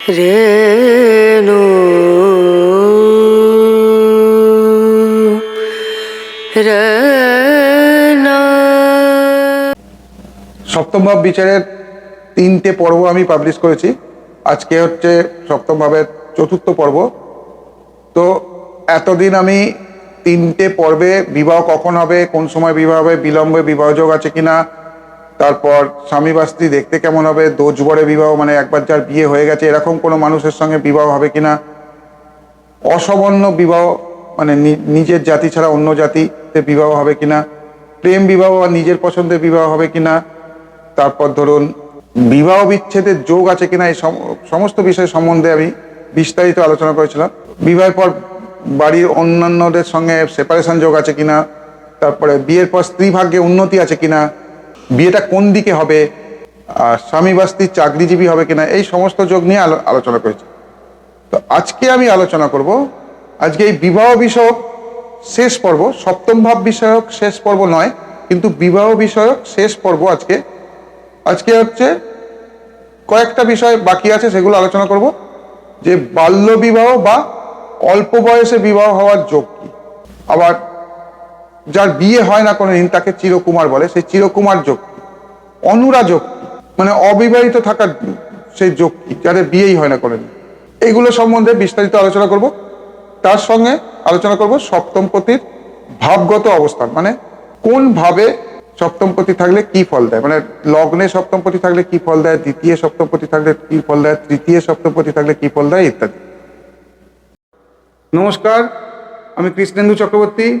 রেণু সপ্তম ভাব বিচারের তিনটে পর্ব আমি পাবলিশ করেছি। আজকে হচ্ছে সপ্তম ভাবের চতুর্থ পর্ব। তো এতদিন আমি তিনটে পর্বে বিবাহ কখন হবে, কোন সময় বিবাহ হবে, বিলম্বে বিবাহযোগ আছে কিনা তারপর স্বামী বা স্ত্রী দেখতে কেমন হবে? দোজবরে বিবাহ মানে একবার যার বিয়ে হয়ে গেছে, এরকম কোনো মানুষের সঙ্গে বিবাহ হবে কিনা? অসবর্ণ বিবাহ মানে নিজের জাতি ছাড়া অন্য জাতিতে বিবাহ হবে কিনা? প্রেম বিবাহ বা নিজের পছন্দের বিবাহ হবে কিনা? তারপর ধরুন, বিবাহ বিচ্ছেদের যোগ আছে কিনা? এই সম- সমস্ত বিষয় সম্বন্ধে আমি বিস্তারিত আলোচনা করেছিলাম। বিবাহের পর বাড়ির অন্যান্যদের সঙ্গে সেপারেশন যোগ আছে কিনা? তারপরে বিয়ের পর স্ত্রী ভাগ্যে উন্নতি আছে কিনা? বিয়েটা কোন দিকে হবে? স্বামী বা চাকরিজীবী হবে কিনা? এই সমস্ত যোগ নিয়ে আলো- আলোচনা করেছি। তো আজকে আমি আলোচনা করব, আজকে এই বিবাহ বিষয়ক শেষ পর্ব, সপ্তম ভাব বিষয়ক শেষ পর্ব নয়, কিন্তু বিবাহ বিষয়ক শেষ পর্ব আজকে। আজকে হচ্ছে কয়েকটা বিষয় বাকি আছে, সেগুলো আলোচনা করব। যে বাল্য বিবাহ বা অল্প বয়সে বিবাহ হওয়ার যোগ কি? আবার যার বিয়ে হয় না কোনোদিন, তাকে চিরকুমার বলে। সেই চিরকুমার যোগ অনুরা যোগ মানে অবিবাহিত থাকার সেই যোগ যাদের বিয়েই হয় না কোনোদিন। এইগুলো সম্বন্ধে বিস্তারিত আলোচনা করব। তার সঙ্গে আলোচনা করব সপ্তমপতির ভাবগত অবস্থান মানে কোন ভাবে সপ্তমপতি থাকলে কি ফল দেয়? মানে লগ্নে সপ্তমপতি থাকলে কি ফল দেয়? দ্বিতীয় সপ্তমপতি থাকলে কি ফল দেয়? তৃতীয় সপ্তমপতি থাকলে কি ফল দেয়? ইত্যাদি। নমস্কার, আমি কৃষ্ণেন্দু চক্রবর্তী।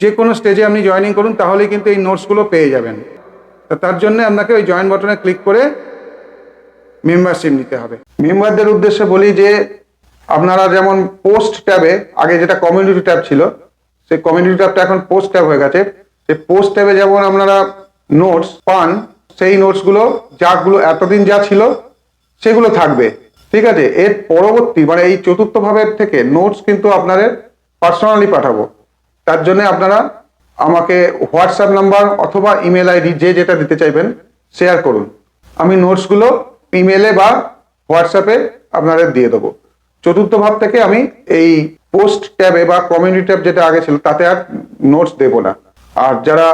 যে কোনো স্টেজে আপনি জয়েনিং করুন, তাহলেই কিন্তু এই নোটসগুলো পেয়ে যাবেন। তা তার জন্য আপনাকে ওই জয়েন বটনে ক্লিক করে মেম্বারশিপ নিতে হবে। মেম্বারদের উদ্দেশ্যে বলি যে, আপনারা যেমন পোস্ট ট্যাবে আগে যেটা কমিউনিটি ট্যাব ছিল, সেই কমিউনিটি ট্যাবটা এখন পোস্ট ট্যাব হয়ে গেছে। সেই পোস্ট ট্যাবে যেমন আপনারা নোটস পান, সেই নোটসগুলো যাগুলো এতদিন যা ছিল, সেগুলো থাকবে। ঠিক আছে? এর পরবর্তী মানে এই চতুর্থ ভাবের থেকে নোটস কিন্তু আপনাদের পার্সোনালি পাঠাবো। তার জন্য আপনারা আমাকে হোয়াটসঅ্যাপ নাম্বার অথবা ইমেল আইডি যে যেটা দিতে চাইবেন শেয়ার করুন। আমি নোটসগুলো ইমেলে বা হোয়াটসঅ্যাপে আপনাদের দিয়ে দেবো। চতুর্থ ভাব থেকে আমি এই পোস্ট ট্যাবে বা কমিউনিটি ট্যাব যেটা আগে ছিল, তাতে আর নোটস দেবো না। আর যারা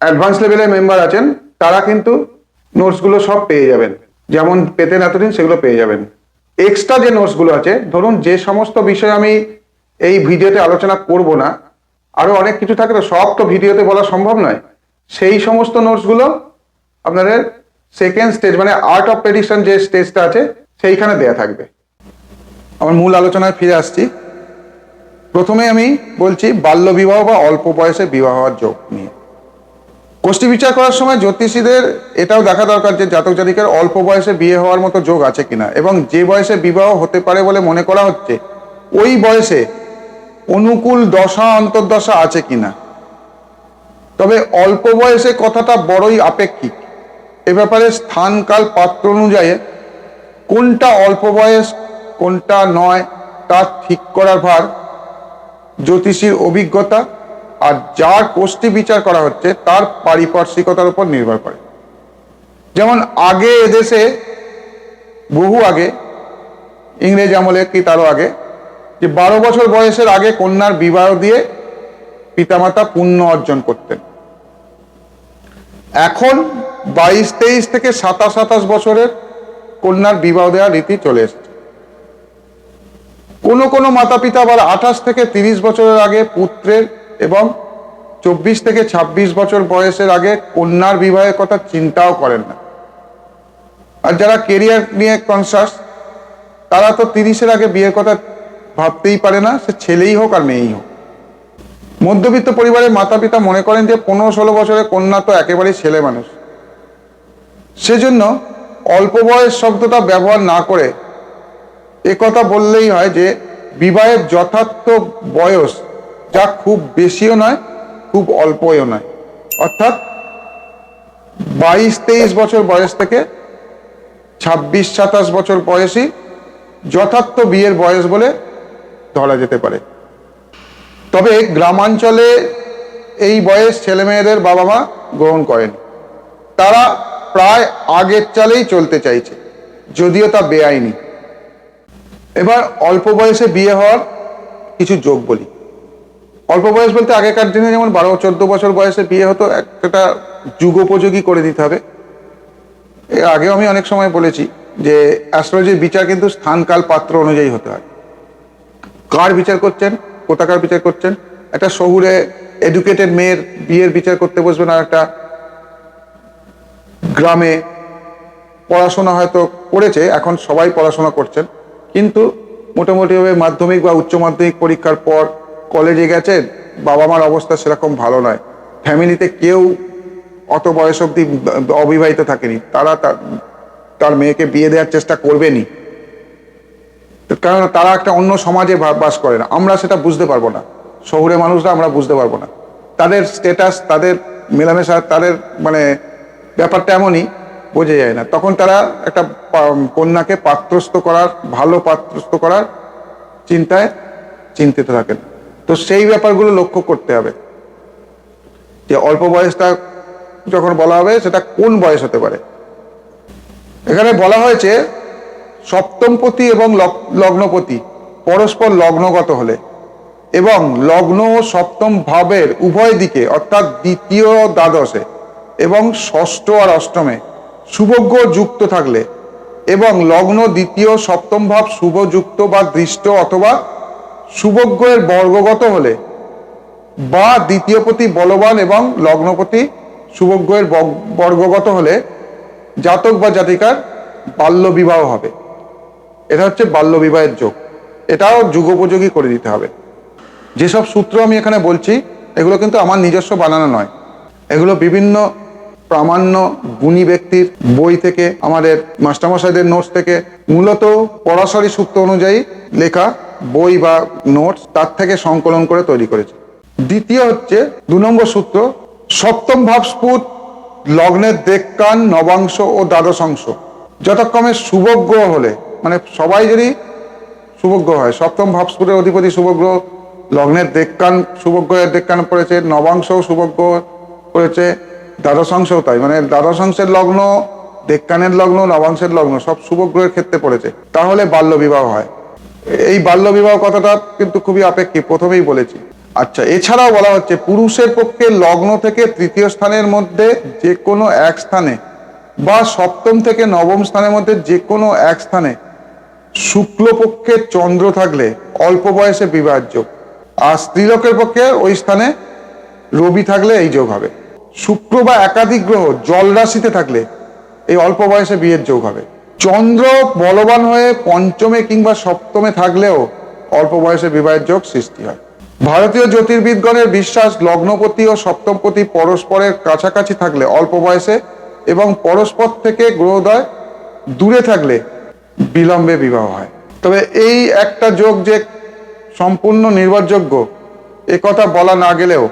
অ্যাডভান্স লেভেলের মেম্বার আছেন, তারা কিন্তু নোটসগুলো সব পেয়ে যাবেন। যেমন পেতেন এতদিন, সেগুলো পেয়ে যাবেন। এক্সট্রা যে নোটসগুলো আছে, ধরুন যে সমস্ত বিষয় আমি এই ভিডিওতে আলোচনা করব না আরও অনেক কিছু থাকে তো সব তো ভিডিওতে বলা সম্ভব নয়। সেই সমস্ত নোটসগুলো আপনাদের সেকেন্ড স্টেজ মানে আর্ট অফ প্রেডিকশন যে স্টেজটা আছে, সেইখানে দেয়া থাকবে। আমার মূল আলোচনায় ফিরে আসছি। প্রথমে আমি বলছি বাল্য বিবাহ বা অল্প বয়সে বিবাহ হওয়ার যোগ নিয়ে। কোষ্ঠী বিচার করার সময় জ্যোতিষীদের এটাও দেখা দরকার যে জাতক জাতিকার অল্প বয়সে বিয়ে হওয়ার মতো যোগ আছে কিনা। এবং যে বয়সে বিবাহ হতে পারে বলে মনে করা হচ্ছে, ওই বয়সে অনুকূল দশা, অন্তর্দশা আছে কিনা? তবে অল্প বয়সে কথাটা বড়ই আপেক্ষিক। এ ব্যাপারে স্থান কাল পাত্র অনুযায়ী কোনটা অল্প বয়স, কোনটা নয়, তা ঠিক করার ভার, জ্যোতিষীর অভিজ্ঞতা আর যার কোষ্ঠী বিচার করা হচ্ছে তার পারিপার্শ্বিকতার উপর নির্ভর করে। যেমন আগে এদেশে, বহু আগে, ইংরেজ আমলে কি তারও আগে যে বারো বছর বয়সের আগে কন্যার বিবাহ দিয়ে পিতামাতা পুণ্য অর্জন করতেন। এখন বাইশ, তেইশ থেকে সাতাশ সাতাশ বছরের কন্যার বিবাহ দেওয়ার রীতি চলে এসেছে। কোনো কোনো মাতা পিতা আবার আঠাশ থেকে তিরিশ বছরের আগে পুত্রের এবং চব্বিশ থেকে ২৬ বছর বয়সের আগে কন্যার বিবাহের কথা চিন্তাও করেন না। আর যারা কেরিয়ার নিয়ে কনসাস তারা তো তিরিশের আগে বিয়ের কথা ভাবতেই পারে না, সে ছেলেই হোক আর মেয়েই হোক। মধ্যবিত্ত পরিবারের মাতা পিতা মনে করেন যে পনেরো ষোলো বছরের কন্যা তো একেবারেই ছেলে মানুষ। সেজন্য অল্প বয়স শব্দটা ব্যবহার না করে কথা বললেই হয় যে বিবাহের যথার্থ বয়স যা খুব বেশিও নয়, খুব অল্পও নয়। অর্থাৎ বাইশ তেইশ বছর বয়স থেকে ছাব্বিশ সাতাশ বছর বয়সী যথার্থ বিয়ের বয়স বলে ধরা যেতে পারে। তবে গ্রামাঞ্চলে এই বয়স ছেলেমেয়েদের বাবা মা গ্রহণ করেন। তারা প্রায় আগের চালেই চলতে চাইছে, যদিও তা বেআইনি। এবার অল্প বয়সে বিয়ে হওয়ার কিছু যোগ বলি। অল্প বয়স বলতে আগেকার দিনে যেমন বারো, চোদ্দ বছর বয়সে বিয়ে হতো, একটা যুগোপযোগী করে দিতে হবে। এর আগেও আমি অনেক সময় বলেছি যে অ্যাস্ট্রোলজির বিচার কিন্তু স্থানকাল পাত্র অনুযায়ী হতে হয়। কার বিচার করছেন? কোথাকার বিচার করছেন? একটা শহুরে এডুকেটেড মেয়ের বিয়ের বিচার করতে বসবেন আর একটা গ্রামে পড়াশোনা হয়তো করেছে, এখন সবাই পড়াশোনা করছেন। কিন্তু মোটামুটিভাবে মাধ্যমিক বা উচ্চ মাধ্যমিক পরীক্ষার পর কলেজে গেছেন বাবা মার অবস্থা সেরকম ভালো নয়। ফ্যামিলিতে কেউ অত বয়স অবধি অবিবাহিত থাকেনি। তারা তার মেয়েকে বিয়ে দেওয়ার চেষ্টা করবেনই। কারণ তারা একটা অন্য সমাজে বাস করে না। আমরা সেটা বুঝতে পারব না। শহুরে মানুষরা আমরা বুঝতে পারব না। তাদের স্টেটাস তাদের মেলামেশা, তাদের মানে ব্যাপারটা এমনই, বোঝা যায় না। তখন তারা একটা কন্যাকে পাত্রস্থ করার, ভালো পাত্রস্থ করার চিন্তায় চিন্তিত থাকেন। তো সেই ব্যাপারগুলো লক্ষ্য করতে হবে। যে অল্প বয়সটা যখন বলা হবে, সেটা কোন বয়স হতে পারে? এখানে বলা হয়েছে সপ্তমপতি এবং লগ- লগ্নপতি, পরস্পর লগ্নগত হলে এবং লগ্ন ও সপ্তম ভাবের উভয় দিকে, অর্থাৎ দ্বিতীয় দ্বাদশে এবং ষষ্ঠ আর অষ্টমে শুভজ্ঞ যুক্ত থাকলে এবং লগ্ন দ্বিতীয় সপ্তম ভাব শুভযুক্ত বা দৃষ্ট অথবা শুভজ্ঞের বর্গগত হলে বা দ্বিতীয়পতি বলবান এবং লগ্নপতি শুভজ্ঞের বর্গগত হলে জাতক বা জাতিকার বাল্য বিবাহ হবে। এটা হচ্ছে বাল্য বিবাহের যোগ। এটাও যুগোপযোগী করে দিতে হবে। যেসব সূত্র আমি এখানে বলছি, এগুলো কিন্তু আমার নিজস্ব বানানো নয়। এগুলো বিভিন্ন প্রামাণ্য গুণী ব্যক্তির বই থেকে, আমাদের মাস্টারমশাইদের নোটস থেকে, মূলত পরাশরী সূত্র অনুযায়ী লেখা বই বা নোটস তার থেকে সংকলন করে তৈরি করেছে। দ্বিতীয় হচ্ছে, দু নম্বর সূত্র, সপ্তম ভাবস্ফুট, লগ্নের দেবকান, নবাংশ ও দ্বাদশাংশ। যথাক্রমে শুভজ্ঞ হলে মানে সবাই যদি শুভজ্ঞ হয়, সপ্তম ভাবস্ফুটের অধিপতি শুভগ্রহ লগ্নের দেবকান শুভগ্রহের দেবকান পড়েছে, নবাংশও শুভজ্ঞ করেছে দ্বাদশাংশও তাই মানে দ্বাদশাংশের লগ্ন, দেবকানের লগ্ন, নবাংশের লগ্ন, সব শুভগ্রহের ক্ষেত্রে পড়েছে। তাহলে বাল্য বিবাহ হয়। এই বাল্য বিবাহ কথাটা কিন্তু খুবই আপেক্ষিক, প্রথমেই বলেছি। আচ্ছা এছাড়াও বলা হচ্ছে, পুরুষের পক্ষে লগ্ন থেকে তৃতীয় স্থানের মধ্যে যে কোনো এক স্থানে বা সপ্তম থেকে নবম স্থানের মধ্যে যে কোনো এক স্থানে শুক্লপক্ষের চন্দ্র থাকলে অল্প বয়সে বিবাহের যোগ আর স্ত্রীলোকের পক্ষে ওই স্থানে রবি থাকলে এই যোগ হবে। শুক্র বা একাধিক গ্রহ জল রাশিতে থাকলে এই অল্প বয়সে বিয়ের যোগ হবে। চন্দ্র বলবান হয়ে পঞ্চমে কিংবা সপ্তমে থাকলেও অল্প বয়সে বিবাহের যোগ সৃষ্টি হয়। ভারতীয় জ্যোতির্বিদগণের বিশ্বাস, লগ্নপতি ও সপ্তমপতি পরস্পরের কাছাকাছি থাকলে অল্প বয়সে এবং পরস্পর থেকে গ্রহদয় দূরে থাকলে বিলম্বে বিবাহ হয়। তবে এই একটা যোগ যে সম্পূর্ণ নির্ভরযোগ্য, এ কথা বলা না গেলেও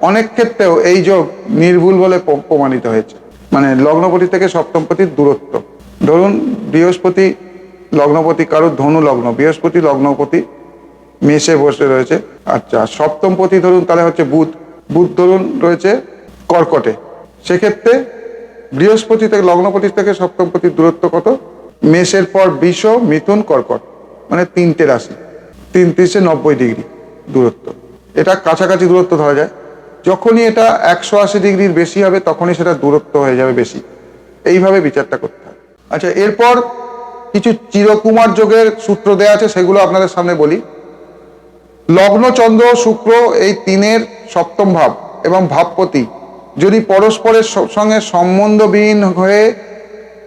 অনেক ক্ষেত্রেও এই যোগ নির্ভুল বলে প্রমাণিত হয়েছে। মানে লগ্নপতি থেকে সপ্তমপতির দূরত্ব। ধরুন বৃহস্পতি লগ্নপতি কারোর ধনু লগ্ন, বৃহস্পতি লগ্নপতি মেষে বসে রয়েছে। আচ্ছা সপ্তমপতি ধরুন তাহলে হচ্ছে বুধ। বুধ ধরুন রয়েছে কর্কটে। সেক্ষেত্রে বৃহস্পতি থেকে, লগ্নপতি থেকে সপ্তমপতির দূরত্ব কত? মেষের পর বিষ মিথুন, কর্কট। মানে তিনটে রাশি। তিন তিরিশে নব্বই ডিগ্রি দূরত্ব। এটা কাছাকাছি দূরত্ব ধরা যায়। যখনই এটা একশো আশি ডিগ্রির বেশি হবে, তখনই সেটা দূরত্ব হয়ে যাবে বেশি। এইভাবে বিচারটা করতে হয়। আচ্ছা এরপর কিছু চিরকুমার যোগের সূত্র দেয়া আছে, সেগুলো আপনাদের সামনে বলি। লগ্ন, চন্দ্র, শুক্র এই তিনের সপ্তম ভাব এবং ভাবপতি যদি পরস্পরের সঙ্গে সম্বন্ধবিহীন হয়ে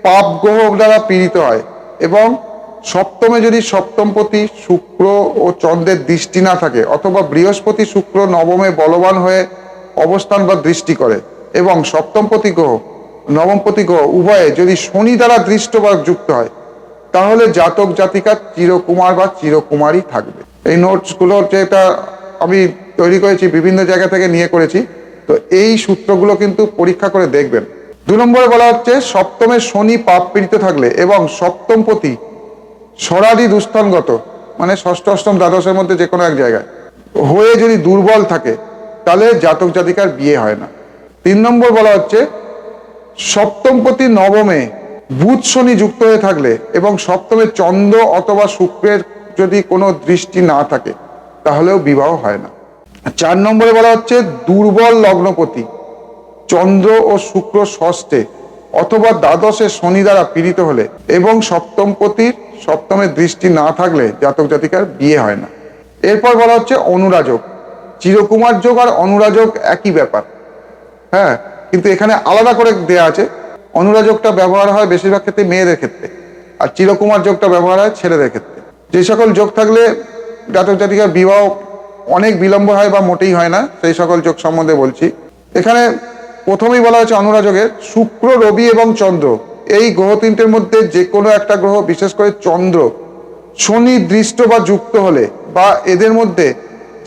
পাপ গ্রহ দ্বারা পীড়িত হয় এবং সপ্তমে যদি সপ্তমপতি শুক্র ও চন্দ্রের দৃষ্টি না থাকে অথবা বৃহস্পতি শুক্র নবমে বলবান হয়ে অবস্থান বা দৃষ্টি করে এবং সপ্তমপতি গ্রহ, নবমপতি গ্রহ উভয়ে যদি শনি দ্বারা দৃষ্ট বা যুক্ত হয়, তাহলে জাতক জাতিকা চিরকুমার বা চিরকুমারই থাকবে। এই নোটসগুলো যেটা আমি তৈরি করেছি বিভিন্ন জায়গা থেকে নিয়ে করেছি। তো এই সূত্রগুলো কিন্তু পরীক্ষা করে দেখবেন। দু নম্বরে বলা হচ্ছে, সপ্তমে শনি পাপ পীড়িত থাকলে এবং সপ্তম সপ্তমপতি সরাদি দুস্থানগত মানে ষষ্ঠ, অষ্টম, দ্বাদশের মধ্যে যে কোনো এক জায়গায়। হয়ে যদি দুর্বল থাকে, তাহলে জাতক জাতিকার বিয়ে হয় না। তিন নম্বর বলা হচ্ছে, সপ্তম সপ্তমপতি নবমে বুধ শনি যুক্ত হয়ে থাকলে এবং সপ্তমে চন্দ্র অথবা শুক্রের যদি কোনো দৃষ্টি না থাকে, তাহলেও বিবাহ হয় না। চার নম্বরে বলা হচ্ছে, দুর্বল লগ্নপতি চন্দ্র ও শুক্র ষষ্ঠে অথবা দ্বাদশে শনি দ্বারা পীড়িত হলে এবং সপ্তম সপ্তমপতির সপ্তমের দৃষ্টি না থাকলে জাতক জাতিকার বিয়ে হয় না। এরপর বলা হচ্ছে অনুরাজক। চিরকুমার যোগ আর অনুরাজক একই ব্যাপার। হ্যাঁ কিন্তু এখানে আলাদা করে দেয়া আছে। অনুরাজকটা ব্যবহার হয় বেশিরভাগ ক্ষেত্রে মেয়েদের ক্ষেত্রে আর চিরকুমার যোগটা ব্যবহার হয় ছেলেদের ক্ষেত্রে। যে সকল যোগ থাকলে জাতক জাতিকার বিবাহ অনেক বিলম্ব হয় বা মোটেই হয় না, সেই সকল যোগ সম্বন্ধে বলছি। এখানে প্রথমেই বলা হয়েছে অনুরাজকের শুক্র, রবি এবং চন্দ্র। এই গ্রহ তিনটের মধ্যে যে কোনো একটা গ্রহ, বিশেষ করে চন্দ্র, শনি দৃষ্ট বা যুক্ত হলে বা এদের মধ্যে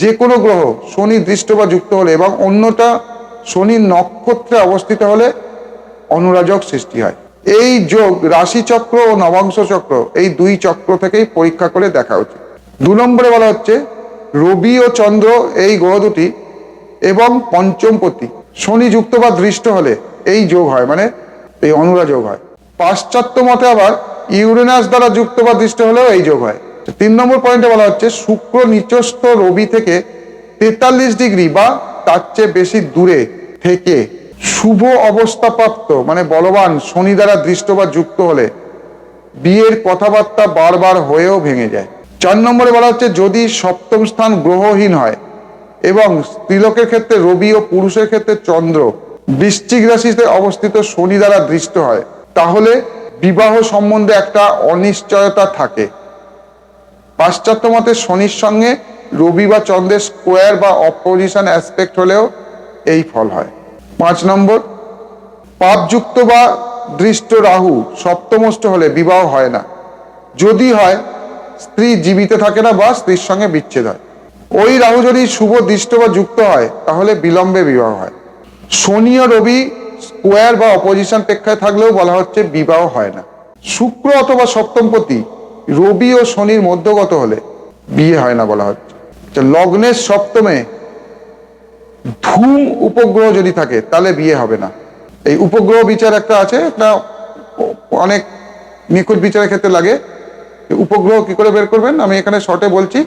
যে কোনো গ্রহ শনি দৃষ্ট বা যুক্ত হলে এবং অন্যটা শনি নক্ষত্রে অবস্থিত হলে অনুরাজক সৃষ্টি হয়। এই যোগ রাশি চক্র ও নবাংশ চক্র, এই দুই চক্র থেকেই পরীক্ষা করে দেখা উচিত। দু নম্বরে বলা হচ্ছে, রবি ও চন্দ্র এই গ্রহ দুটি এবং পঞ্চমপতি শনি যুক্ত বা দৃষ্ট হলে এই যোগ হয় মানে এই অনুরাযোগ হয়। পাশ্চাত্য মতে আবার ইউরেনাস দ্বারা যুক্ত বা দৃষ্ট হলেও এই যোগ হয়। তিন নম্বর পয়েন্টে বলা হচ্ছে, শুক্র নিচস্থ রবি থেকে তেতাল্লিশ ডিগ্রি বা তার চেয়ে বেশি দূরে থেকে শুভ অবস্থাপ্রাপ্ত মানে বলবান শনি দ্বারা দৃষ্ট বা যুক্ত হলে বিয়ের কথাবার্তা বারবার হয়েও ভেঙে যায়। চার নম্বরে বলা হচ্ছে, যদি সপ্তম স্থান গ্রহহীন হয় এবং স্ত্রীলোকের ক্ষেত্রে রবি ও পুরুষের ক্ষেত্রে চন্দ্র। বৃশ্চিক রাশিতে অবস্থিত শনি দ্বারা দৃষ্ট হয়। তাহলে বিবাহ সম্বন্ধে একটা অনিশ্চয়তা থাকে। পাশ্চাত্য মতে শনির সঙ্গে রবি বা চন্দ্রের স্কোয়ার বা অপোজিশন অ্যাসপেক্ট হলেও এই ফল হয়। পাঁচ নম্বর, পাপযুক্ত বা দৃষ্ট রাহু সপ্তমষ্ট হলে বিবাহ হয় না। যদি হয়, স্ত্রী জীবিত থাকে না বা স্ত্রীর সঙ্গে বিচ্ছেদ হয়। ওই রাহু যদি শুভ দৃষ্ট বা যুক্ত হয়, তাহলে বিলম্বে বিবাহ হয়। শনি ও রবি স্কোয়ার বা অপোজিশন প্রেক্ষায় থাকলেও বলা হচ্ছে বিবাহ হয় না। শুক্র অথবা সপ্তমপতি রবি ও শনির মধ্যগত হলে বিয়ে হয় না বলা হচ্ছে। লগ্নের সপ্তমে ধূম উপগ্রহ যদি থাকে, তাহলে বিয়ে হবে না। এই উপগ্রহ বিচার একটা আছে, একটা অনেক নিখুঁত বিচারের ক্ষেত্রে লাগে। উপগ্রহ কি করে বের করবেন? আমি এখানে শর্টে বলছি।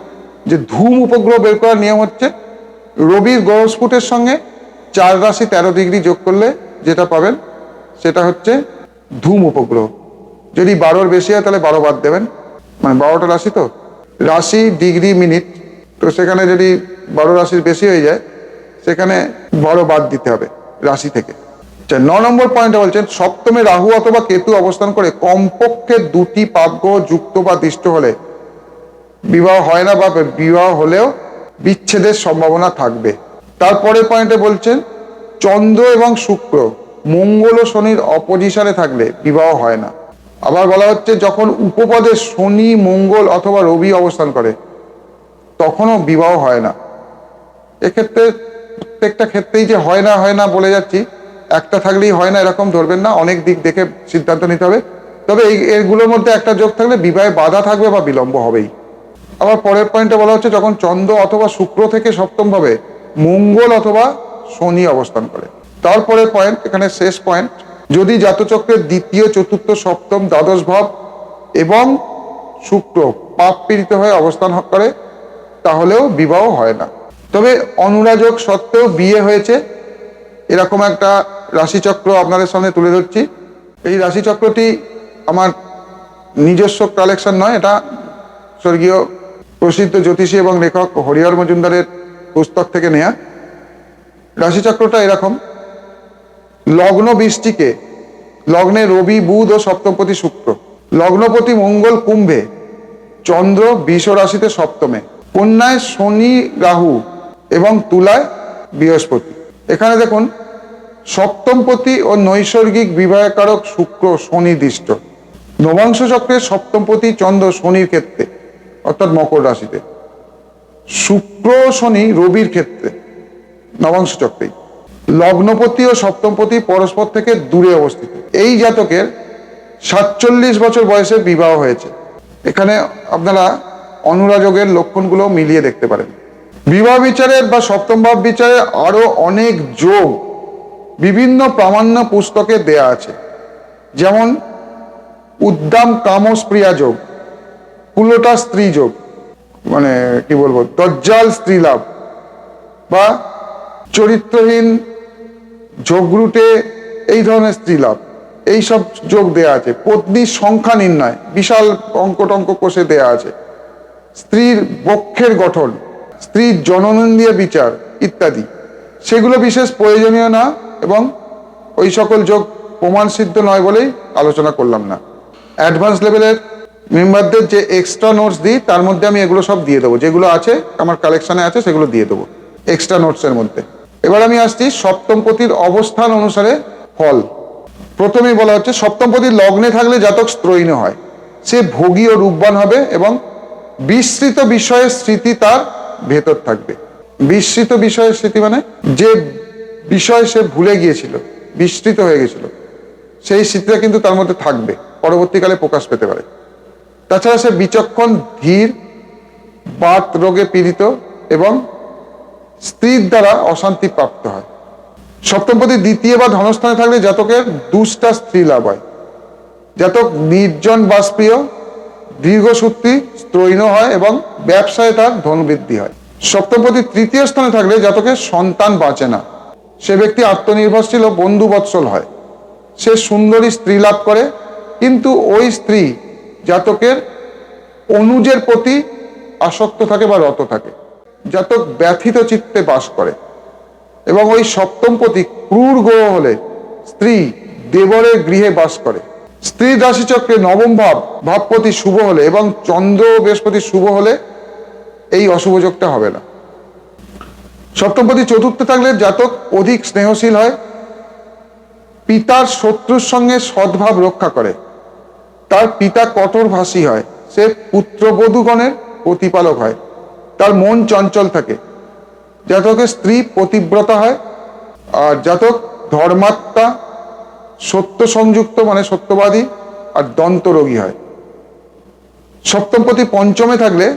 যে ধূম উপগ্রহ বের করার নিয়ম হচ্ছে রবির গ্রহস্ফুটের সঙ্গে চার রাশি তেরো ডিগ্রি যোগ করলে যেটা পাবেন সেটা হচ্ছে ধূম উপগ্রহ। যদি বারোর বেশি হয় তাহলে বারো বাদ দেবেন। মানে বারোটা রাশি তো? রাশি ডিগ্রি মিনিট। তো সেখানে যদি বারো রাশির বেশি হয়ে যায় সেখানে বারো বাদ দিতে হবে রাশি থেকে। আচ্ছা, ন নম্বর পয়েন্টে বলছেন সপ্তমে রাহু অথবা কেতু অবস্থান করে কমপক্ষে দুটি পাপগ্রহ যুক্ত বা দৃষ্ট হলে বিবাহ হয় না বা বিবাহ হলেও বিচ্ছেদের সম্ভাবনা থাকবে। তারপরে পয়েন্টে বলছেন, চন্দ্র এবং শুক্র মঙ্গল ও শনির অপোজিশনে থাকলে বিবাহ হয় না। আবার বলা হচ্ছে, যখন উপপদে শনি, মঙ্গল অথবা রবি অবস্থান করে, তখনও বিবাহ হয় না। এক্ষেত্রে প্রত্যেকটা ক্ষেত্রেই যে হয় না হয় না বলে যাচ্ছি, একটা থাকলেই হয় না এরকম ধরবেন না, অনেক দিক দেখে সিদ্ধান্ত নিতে হবে। তবে এই, এরগুলোর মধ্যে একটা যোগ থাকলে বিবাহে বাধা থাকবে বা বিলম্ব হবেই। আবার পরের পয়েন্টে বলা হচ্ছে যখন চন্দ্র অথবা শুক্র থেকে সপ্তম ভাবে মঙ্গল অথবা শনি অবস্থান করে। তারপরে পয়েন্ট এখানে শেষ পয়েন্ট যদি জাতচক্রের দ্বিতীয়, চতুর্থ, সপ্তম, দ্বাদশ ভাব এবং শুক্র পাপ পীড়িত হয়ে অবস্থান করে, তাহলেও বিবাহ হয় না। তবে অনুরাজক সত্ত্বেও বিয়ে হয়েছে। এরকম একটা রাশিচক্র আপনাদের সামনে তুলে ধরছি। এই রাশিচক্রটি আমার নিজস্ব কালেকশন নয়, এটা স্বর্গীয় প্রসিদ্ধ জ্যোতিষী এবং লেখক হরিহর মজুমদারের পুস্তক থেকে নেয়া। রাশিচক্রটা এরকম। লগ্ন বৃষ্টিকে, লগ্নে রবি, বুধ ও সপ্তমপতি শুক্র। লগ্নপতি মঙ্গল কুম্ভে, চন্দ্র বিষ রাশিতে সপ্তমে। কন্যায় শনি, রাহু এবং তুলায় বৃহস্পতি। এখানে দেখুন, সপ্তমপতি ও নৈসর্গিক বিবাহকারক শুক্র শনি দৃষ্ট। নবাংশ চক্রের সপ্তমপতি চন্দ্র শনির ক্ষেত্রে। অর্থাৎ মকর রাশিতে। শুক্র শনি রবির ক্ষেত্রে, নবাংশ চক্রেই। লগ্নপতি ও সপ্তমপতি পরস্পর থেকে দূরে অবস্থিত। এই জাতকের সাতচল্লিশ বছর বয়সে বিবাহ হয়েছে। এখানে আপনারা অনুরাজকের লক্ষণগুলো মিলিয়ে দেখতে পারেন। বিবাহ বিচারের বা সপ্তম ভাব বিচারে আরও অনেক যোগ বিভিন্ন প্রামাণ্য পুস্তকে দেয়া আছে। যেমন উদ্দাম কামস প্রিয়া যোগ। কুলোটা স্ত্রী যোগ। মানে কি বলব? দজ্জাল স্ত্রী লাভ। বা চরিত্রহীন যোগরুটে এই ধরনের স্ত্রী লাভ। এইসব যোগ দেয়া আছে। পত্নীর সংখ্যা নির্ণয়। বিশাল অঙ্ক টঙ্ক কোষে দেয়া আছে। স্ত্রীর বক্ষের গঠন, স্ত্রীর জননন্দীয় বিচার ইত্যাদি। সেগুলো বিশেষ প্রয়োজনীয় না এবং ওই সকল যোগ প্রমাণ সিদ্ধ নয় বলেই আলোচনা করলাম না। অ্যাডভান্স লেভেলের মেম্বারদের যে এক্সট্রা নোটস দিই, তার মধ্যে আমি এগুলো সব দিয়ে দেবো। যেগুলো আছে, আমার কালেকশনে আছে, সেগুলো দিয়ে দেবো। এক্সট্রা নোটসের মধ্যে। এবার আমি আসছি সপ্তমপতির অবস্থান অনুসারে ফল প্রথমেই বলা হচ্ছে, সপ্তমপতির লগ্নে থাকলে জাতক স্ত্রৈন হয় সে ভোগী ও রূপবান হবে এবং বিস্তৃত বিষয়ের স্মৃতি তার ভেতর থাকবে। বিস্তৃত বিষয়ের স্মৃতি মানে যে বিষয় সে ভুলে গিয়েছিল, বিস্তৃত হয়ে গেছিল সেই স্মৃতিটা কিন্তু তার মধ্যে থাকবে, পরবর্তীকালে প্রকাশ পেতে পারে। তাছাড়া সে বিচক্ষণ, ধীর বাত রোগে পীড়িত এবং স্ত্রীর দ্বারা অশান্তি প্রাপ্ত হয়। সপ্তমপতি দ্বিতীয় বা ধনস্থানে থাকলে জাতকের দুষ্টা স্ত্রী লাভ হয়। জাতক নির্জন বাসপ্রিয় দীর্ঘসূত্রী স্ত্রৈণ হয় এবং ব্যবসায় তার ধনবৃদ্ধি হয়। সপ্তমপতি তৃতীয় স্থানে থাকলে জাতকের সন্তান বাঁচে না। সে ব্যক্তি আত্মনির্ভরশীল ও বন্ধু বৎসল হয়। সে সুন্দরী স্ত্রী লাভ করে, কিন্তু ওই স্ত্রী জাতকের অনুজের প্রতি আসক্ত থাকে বা রত থাকে। জাতক ব্যথিত চিত্তে বাস করে এবং ওই সপ্তম সপ্তমপতি ক্রূর গ্রহ হলে স্ত্রী দেবরের গৃহে বাস করে। স্ত্রী রাশিচক্রে নবম ভাব ভাবপতি শুভ হলে এবং চন্দ্র বৃহস্পতি শুভ হলে এই অশুভ যোগটা হবে না। সপ্তমপতি চতুর্থে থাকলে জাতক অধিক স্নেহশীল হয়, পিতার শত্রুর সঙ্গে সদ্ভাব রক্ষা করে। তার পিতা কঠোরভাষী হয়, সে পুত্রবধূগণের প্রতিপালক হয়। তার মন চঞ্চল থাকে। জাতকের স্ত্রী পতিব্রতা হয় আর জাতক ধর্মাত্মা সত্য সংযুক্ত মানে সত্যবাদী আর দন্তরোগী হয়। সপ্তমপতি পঞ্চমে থাকলে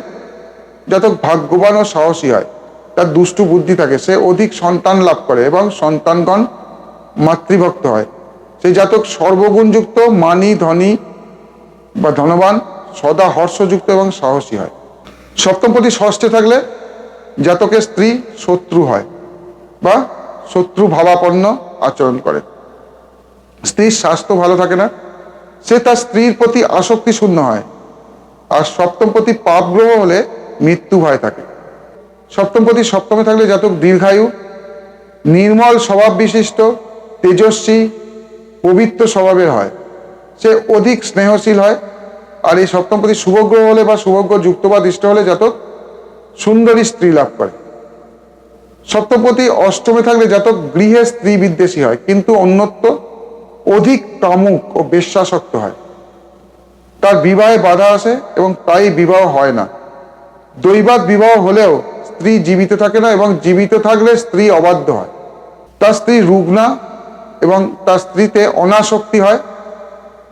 জাতক ভাগ্যবান ও সাহসী হয়। তার দুষ্টু বুদ্ধি থাকে। সে অধিক সন্তান লাভ করে এবং সন্তানগণ মাতৃভক্ত হয়। সেই জাতক সর্বগুণযুক্ত মানি, ধনী বা ধনবান সদা হর্ষযুক্ত এবং সাহসী হয়। সপ্তমপতি ষষ্ঠে থাকলে জাতকের স্ত্রী শত্রু হয় বা শত্রু ভাবাপন্ন আচরণ করে। স্ত্রীর স্বাস্থ্য ভালো থাকে না, সে তার স্ত্রীর প্রতি আসক্তি শূন্য হয়। আর সপ্তমপতি পাপ গ্রহ হলে মৃত্যু ভয় থাকে। সপ্তমপতি সপ্তমে থাকলে জাতক দীর্ঘায়ু, নির্মল স্বভাব বিশিষ্ট তেজস্বী, পবিত্র স্বভাবের হয়। সে অধিক স্নেহশীল হয়। আর এই সপ্তমপতি শুভগ্রহ হলে বা শুভগ্রহ যুক্ত বা দৃষ্ট হলে জাতক সুন্দরী স্ত্রী লাভ করে। সপ্তপতি অষ্টমে থাকলে জাতক গৃহে স্ত্রী বিদ্বেষী হয়, কিন্তু অন্যত্র অধিক কামুক ও বেশ্যাসক্ত হয়। তার বিবাহে বাধা আসে এবং তাই বিবাহ হয় না। দৈবাত বিবাহ হলেও স্ত্রী জীবিত থাকে না এবং জীবিত থাকলে স্ত্রী অবাধ্য হয়। তার স্ত্রী রুগ্না এবং তার স্ত্রীতে অনাসক্তি হয়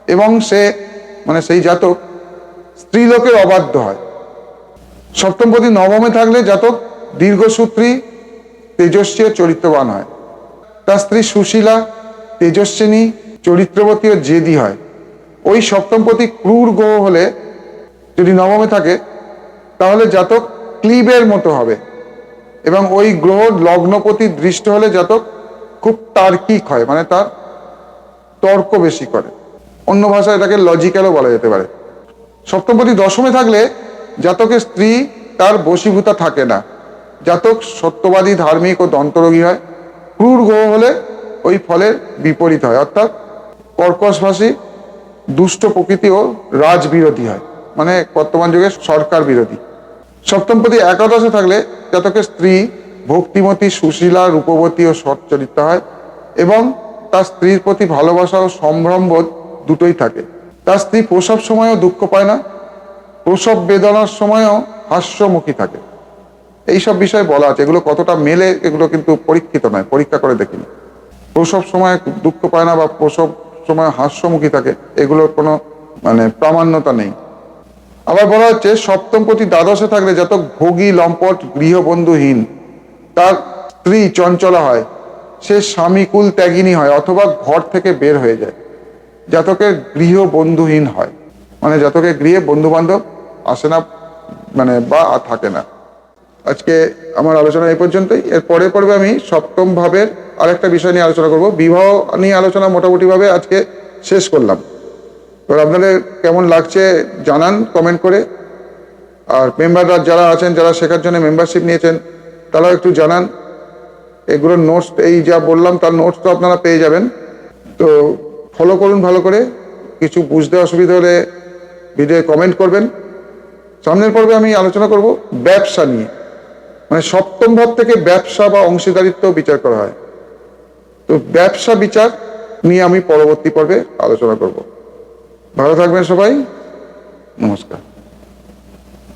এবং সে মানে সেই জাতক স্ত্রীলোকের অবাধ্য হয়। সপ্তমপতি নবমে থাকলে জাতক দীর্ঘসূত্রী, তেজস্বী চরিত্রবান হয়। তার স্ত্রী সুশীলা, তেজস্বিনী, চরিত্রবতী ও জেদি হয়। ওই সপ্তমপতি ক্রূর গ্রহ হলে যদি নবমে থাকে, তাহলে জাতক ক্লিবের মতো হবে এবং ওই গ্রহ লগ্নপতি দৃষ্ট হলে জাতক খুব তার্কিক হয় মানে তার তর্ক বেশি করে। অন্য ভাষায় এটাকে লজিক্যালও বলা যেতে পারে। সপ্তমপতি দশমে থাকলে জাতকের স্ত্রী তার বশীভূতা থাকে না। জাতক সত্যবাদী, ধার্মিক ও দন্তরোগী হয়। ক্রুর গ্রহ হলে ওই ফলের বিপরীত হয়। অর্থাৎ কর্কশভাষী, দুষ্ট প্রকৃতি ও রাজবিরোধী হয়। মানে বর্তমান যুগে সরকার বিরোধী। সপ্তমপতি একাদশে থাকলে জাতকের স্ত্রী ভক্তিমতী, সুশীলা, রূপবতী ও সৎ চরিত্র হয় এবং তার স্ত্রীর প্রতি ভালোবাসা ও সম্ভ্রমবোধ দুটোই থাকে। তার স্ত্রী প্রসব সময়ও দুঃখ পায় না, প্রসব বেদনার সময়ও হাস্যমুখী থাকে। এইসব বিষয়ে বলা আছে। এগুলো কতটা মেলে, এগুলো কিন্তু পরীক্ষিত নয়, পরীক্ষা করে দেখিনি। প্রসব সময় দুঃখ পায় না বা প্রসব সময় হাস্যমুখী থাকে, এগুলোর কোনো মানে প্রামাণ্যতা নেই। আবার বলা হচ্ছে, সপ্তম প্রতি দ্বাদশে থাকলে যত ভোগী, লম্পট, গৃহবন্ধুহীন, তার স্ত্রী চঞ্চলা হয়, সে স্বামীকুল ত্যাগিনী হয়, অথবা ঘর থেকে বের হয়ে যায়। জাতকের গৃহ বন্ধুহীন হয়। মানে জাতকের গৃহে বন্ধু বান্ধব আসে না মানে বা থাকে না। আজকে আমার আলোচনা এই পর্যন্তই। এর পরে পর্বে আমি সপ্তম ভাবের আরেকটা বিষয় নিয়ে আলোচনা করব। বিবাহ নিয়ে আলোচনা মোটামুটিভাবে আজকে শেষ করলাম। এবার আপনাদের কেমন লাগছে জানান কমেন্ট করে। আর মেম্বাররা যারা আছেন, যারা শেখার জন্য মেম্বারশিপ নিয়েছেন, তারাও একটু জানান। এগুলোর নোটস এই যা বললাম, তার নোটস তো আপনারা পেয়ে যাবেন। তো ফলো করুন ভালো করে। কিছু বুঝতে অসুবিধা হলে ভিডিও কমেন্ট করবেন। সামনের পর্বে আমি আলোচনা করব ব্যবসা নিয়ে। মানে সপ্তম ভাব থেকে ব্যবসা বা অংশীদারিত্ব বিচার করা হয়। তো ব্যবসা বিচার নিয়ে আমি পরবর্তী পর্বে আলোচনা করব। ভালো থাকবেন সবাই। নমস্কার।